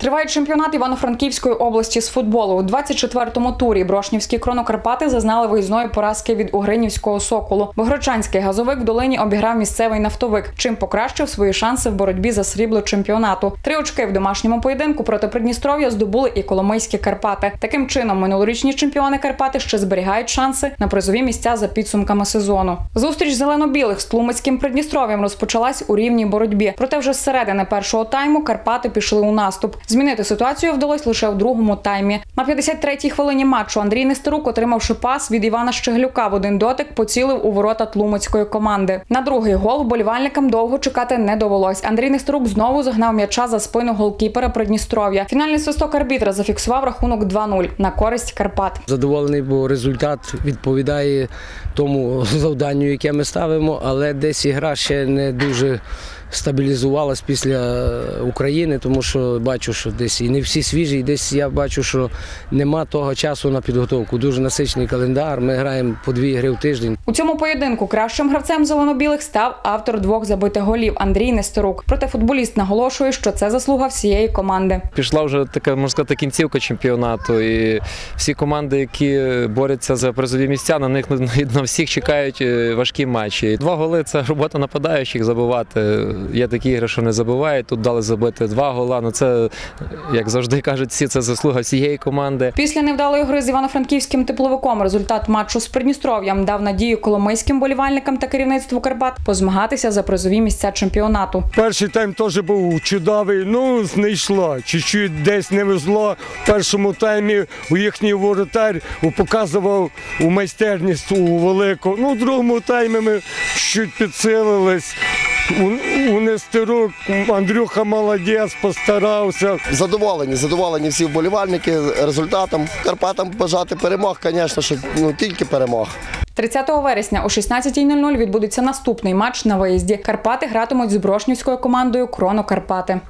Триває чемпіонат Івано-Франківської області з футболу. У 24-му турі Брошнівські кронокарпати зазнали виїзної поразки від Угринівського соколу. Богрочанський газовик в долині обіграв місцевий нафтовик, чим покращив свої шанси в боротьбі за срібло чемпіонату. Три очки в домашньому поєдинку проти Придністров'я здобули і Коломийські Карпати. Таким чином, минулорічні чемпіони Карпати ще зберігають шанси на призові місця за підсумками сезону. Зустріч зелено-білих з Тлумацьким Придністров'ям розпочалась у рівній боротьбі. Проте вже з середини першого тайму Карпати пішли у наступ. Змінити ситуацію вдалося лише в другому таймі. На 53-й хвилині матчу Андрій Нестерук, отримавши пас від Івана Щеглюка в один дотик, поцілив у ворота тлумацької команди. На другий гол вболівальникам довго чекати не довелось. Андрій Нестерук знову загнав м'яча за спину голкіпера Придністров'я. Фінальний свисток арбітра зафіксував рахунок 2-0 на користь Карпат. Задоволений, бо результат відповідає тому завданню, яке ми ставимо, але десь ігра ще не дуже стабілізувалась після України, тому що бачу, що десь і не всі свіжі, і десь я бачу, що нема того часу на підготовку. Дуже насичений календар. Ми граємо по дві гри в тиждень. У цьому поєдинку кращим гравцем зеленобілих став автор двох забитих голів Андрій Нестерук. Проте футболіст наголошує, що це заслуга всієї команди. Пішла вже така, можна сказати, кінцівка чемпіонату. І всі команди, які борються за призові місця, на них на всіх чекають е, важкі матчі. Два голи це робота нападаючих забивати. Є такі ігри, що не забувають. Тут дали забити два гола. Ну це, як завжди кажуть, всі це заслуга всієї команди. Після невдалої гри з івано-франківським тепловиком результат матчу з Придністров'ям дав надію коломийським болівальникам та керівництву Карпат позмагатися за призові місця чемпіонату. Перший тайм теж був чудовий, ну не йшло. Чуть-чуть десь не везло. В першому таймі у їхній воротар показував у майстерність у велику. Ну, в другому таймі ми чуть підсилились. У, у Андрюха молодець, постарався. Задоволені, задоволені всі вболівальники результатом. Карпатам бажати перемог, звісно, що ну тільки перемог. 30 вересня о 16.00 відбудеться наступний матч на виїзді. Карпати гратимуть з брошнівською командою Кроно Карпати.